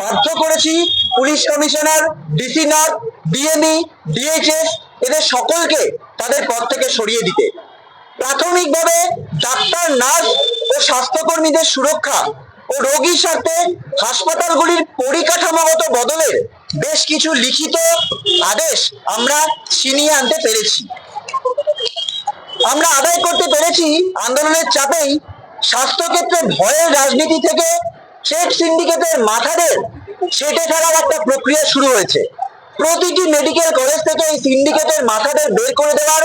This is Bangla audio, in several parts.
বাধ্য করেছি police commissioner, DC north DME, DHS, এদের সকলকে তাদের পদ থেকে সরিয়ে দিতে। প্রাথমিকভাবে ডাক্তার, নার্স ও স্বাস্থ্যকর্মীদের সুরক্ষা ও রোগীর স্বার্থে হাসপাতালগুলির পরিকাঠামোগত বদলের বেশ কিছু লিখিত আদেশ আমরা ছিনিয়ে আনতে পেরেছি। আমরা আদায় করতে পেরেছি আন্দোলনের চাপেই স্বাস্থ্যক্ষেত্রে ভয়ের রাজনীতি থেকে ট্রেড সিন্ডিকেটের মাথাদের সেটে ফেলার একটা প্রক্রিয়া শুরু হয়েছে। প্রতিটি মেডিকেল কলেজ থেকে এই সিন্ডিকেটের মাথাদের বের করে দেওয়ার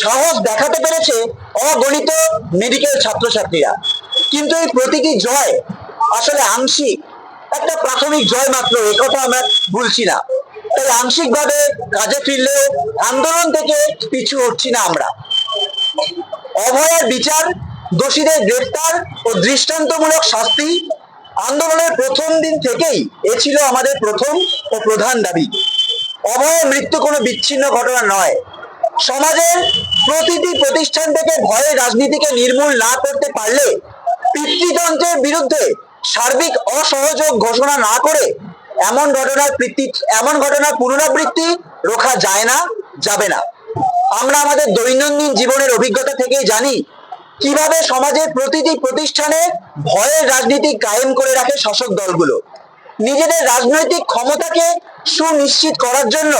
সাহস দেখাতে পেরেছে অগণিত মেডিকেল ছাত্রছাত্রীরা। কিন্তু এই প্রতিটি জয় আসলে আংশিক, একটা প্রাথমিক জয় মাত্র একথা আমরা ভুলছি না। তাই আংশিকভাবে কাজে ফিরলেও আন্দোলন থেকে পিছু হচ্ছি না আমরা। অভয়ার বিচার, দোষীদের গ্রেফতার ও দৃষ্টান্তমূলক শাস্তি আন্দোলনের প্রথম দিন থেকেই এ ছিল আমাদের প্রথম ও প্রধান দাবি। অভয়ের মৃত্যু কোনো বিচ্ছিন্ন ঘটনা নয়। সমাজের প্রতিটি প্রতিষ্ঠান থেকে ভয়ের রাজনীতিকে নির্মূল না করতে পারলে পিতৃতন্ত্রের বিরুদ্ধে সার্বিক অসহযোগ ঘোষণা না করে এমন ঘটনার বৃত্তি এমন ঘটনার পুনরাবৃত্তি রোখা যায় না, যাবে না। আমরা আমাদের দৈনন্দিন জীবনের অভিজ্ঞতা থেকেই জানি কীভাবে সমাজের প্রতিটি প্রতিষ্ঠানে ভয়ের রাজনীতি কায়েম করে রাখে শাসক দলগুলো? নিজেদের রাজনৈতিক ক্ষমতাকে সুনিশ্চিত করার জন্য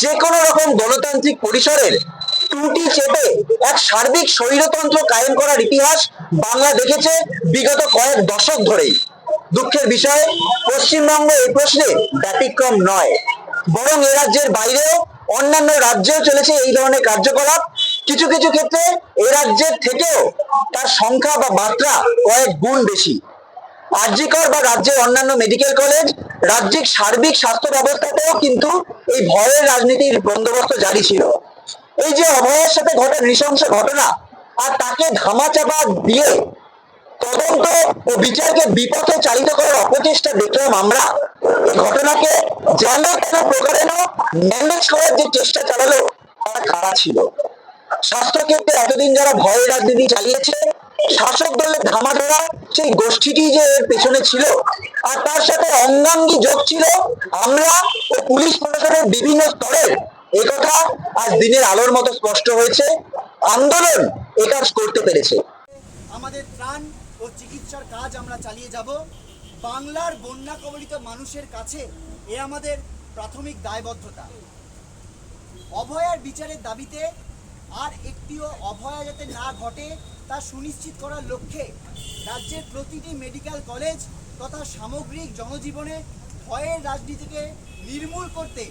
যে কোনো রকম গণতান্ত্রিক পরিসরের ত্রুটি চেপে এক সার্বিক স্বৈরতন্ত্র কায়েম করার ইতিহাস বাংলা দেখেছে বিগত কয়েক দশক ধরেই। দুঃখের বিষয়, পশ্চিমবঙ্গ এই প্রশ্নে ব্যতিক্রম নয়। বরং এ রাজ্যের বাইরেও অন্যান্য রাজ্যেও চলেছে এই ধরনের কার্যকলাপ। কিছু কিছু ক্ষেত্রে এ রাজ্যের থেকেও তার সংখ্যা বা মাত্রা কয়েক গুণ বেশি। আরজিকর বা রাজ্যের অন্যান্য মেডিকেল কলেজ রাজ্যিক সার্বিক স্বাস্থ্য ব্যবস্থাতেও কিন্তু এই ভয়ের রাজনীতির বন্দোবস্ত জারি ছিল। এই যে অভয়ের সাথে ঘটা নৃশংস ঘটনা আর তাকে ধামাচাপা দিয়ে তদন্ত ও বিচারকে বিপথে চালিত করার অপচেষ্টা দেখলাম আমরা। এই ঘটনাকে যেন তেন প্রকারেণ ম্যানেজ করার যে চেষ্টা চালালো, তারা খারাপ ছিল। স্বাস্থ্যক্ষেত্রে এতদিন যারা ভয়ের রাজনীতি চালিয়েছে, শাসক দলের ধামা ধরা সেই গোষ্ঠীটি যে এর পেছনে ছিল আর তার সাথে অঙ্গাঙ্গী যোগ ছিল, আমরা ও পুলিশ প্রশাসনের বিভিন্ন স্তরের একথা আজ দিনের আলোর মতো স্পষ্ট হয়েছে। আন্দোলন এ কাজ করতে পেরেছে। আমাদের ত্রাণ ও চিকিৎসার কাজ আমরা চালিয়ে যাব। বাংলার বন্যা কবলিত মানুষের কাছে এ আমাদের প্রাথমিক দায়বদ্ধতা। অভয়ার বিচারের দাবিতে আর একটিও অভয়া যাতে না ঘটে, তা সুনিশ্চিত করার লক্ষ্যে রাজ্যের প্রতিটি মেডিকেল কলেজ তথা সামগ্রিক জনজীবনে ভয়ের রাজনীতিকে নির্মূল করতে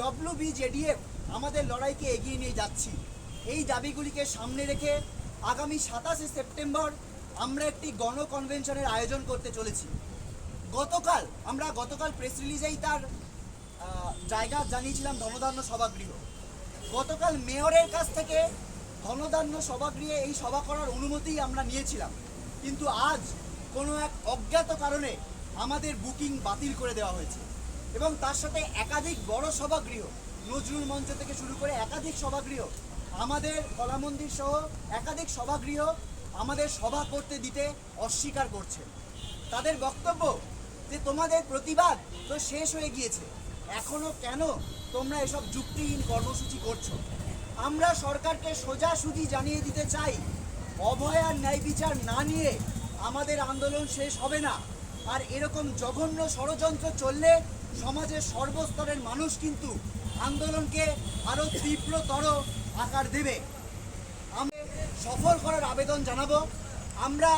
ডব্লিউবিজেডিএফ আমাদের লড়াইকে এগিয়ে নিয়ে যাচ্ছি। এই দাবিগুলিকে সামনে রেখে আগামী সাতাশে সেপ্টেম্বর আমরা একটি গণকনভেনশনের আয়োজন করতে চলেছি। গতকাল, আমরা গতকাল প্রেস রিলিজেই তার জায়গা জানিয়েছিলাম ধনধান্য সভাগৃহ। গতকাল মেয়রের কাছ থেকে ধনধান্য সভাগৃহে এই সভা করার অনুমতি আমরা নিয়েছিলাম। কিন্তু আজ কোনো এক অজ্ঞাত কারণে আমাদের বুকিং বাতিল করে দেওয়া হয়েছে এবং তার সাথে একাধিক বড় সভাগৃহ, নজরুল মঞ্চ থেকে শুরু করে একাধিক সভাগৃহ, আমাদের কলামন্দির সহ একাধিক সভাগৃহ আমাদের সভা করতে দিতে অস্বীকার করছে। তাদের বক্তব্য যে তোমাদের প্রতিবাদ তো শেষ হয়ে গিয়েছে। এখনও কেন তোমরা এসব যুক্তিহীন কর্মসূচি করছ? আমরা সরকারকে সোজাসুজি জানিয়ে দিতে চাই, অভয় আর ন্যায় বিচার না নিয়ে আমাদের আন্দোলন শেষ হবে না। আর এরকম জঘন্য ষড়যন্ত্র চললে সমাজের সর্বস্তরের মানুষ কিন্তু আন্দোলনকে আরও তীব্রতর আকার দেবে। আমরা সফল করার আবেদন জানাব। আমরা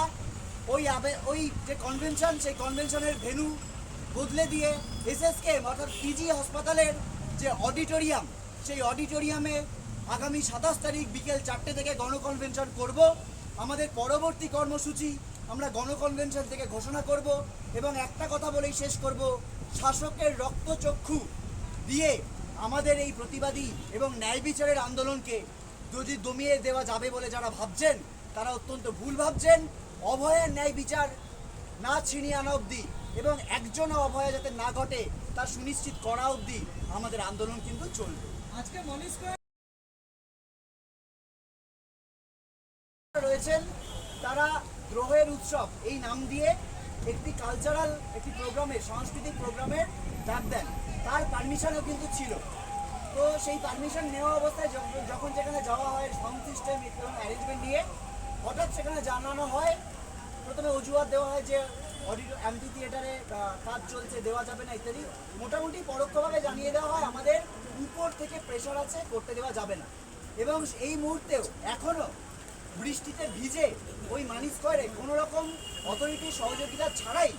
ওই আবে, ওই যে কনভেনশন সেই কনভেনশনের ভেনু বদলে দিয়ে এসএসকে অর্থাৎ পিজি হাসপাতালের যে অডিটোরিয়াম সেই অডিটোরিয়ামে আগামী সাতাশ তারিখ বিকেল চারটে থেকে গণকনভেনশন করব। আমাদের পরবর্তী কর্মসূচি আমরা গণকনভেনশন থেকে ঘোষণা করব এবং একটা কথা বলেই শেষ করব, শাসকের রক্তচক্ষু দিয়ে আমাদের এই প্রতিবাদী এবং ন্যায় বিচারের আন্দোলনকে যদি দমিয়ে দেওয়া যাবে বলে যারা ভাবছেন, তারা অত্যন্ত ভুল ভাবছেন। অভয়ের ন্যায় বিচার না ছিনিয়ে আনা অবধি এবং একজনও অভয়া যাতে না ঘটে তা সুনিশ্চিত করা অবধি আমাদের আন্দোলন কিন্তু চলবে। আজকে মনীষ রয়েছেন তারা দ্রোহের উৎসব এই নাম দিয়ে একটি কালচারাল একটি প্রোগ্রামের সাংস্কৃতিক প্রোগ্রামের ডাক দেন। তার পারমিশনও কিন্তু ছিল। তো সেই পারমিশন নেওয়া অবস্থায় যখন- যখন সেখানে যাওয়া হয় সাউন্ড সিস্টেম অ্যারেঞ্জমেন্ট নিয়ে হঠাৎ সেখানে জানানো হয় প্রথমে অজুহাত দেওয়া হয় যে অডিটো অ্যাম্পি থিয়েটারে কাজ চলছে, দেওয়া যাবে না ইত্যাদি। মোটামুটি পরোক্ষভাবে জানিয়ে দেওয়া হয়, আমাদের উপর থেকে প্রেশার আছে, করতে দেওয়া যাবে না। এবং এই মুহূর্তেও এখনও বৃষ্টিতে ভিজে ওই মানি স্কোয়ারে কোনো রকম অথরিটির সহযোগিতা ছাড়াই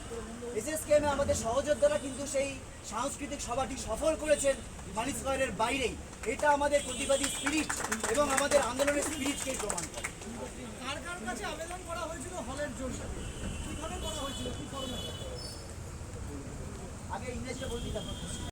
এসএসকেএমে আমাদের সহযোদ্ধারা কিন্তু সেই সাংস্কৃতিক সভাটি সফল করেছেন মানি স্কোয়ারের বাইরেই। এটা আমাদের প্রতিবাদী স্পিরিট এবং আমাদের আন্দোলনের স্পিরিটকেই প্রমাণ করে? কার কাছে আবেদন করা হয়েছিল হলের জন্য কীভাবে করা হয়েছিল? কি ফর্মে আগে ইংরেজিতে বলবি তারপর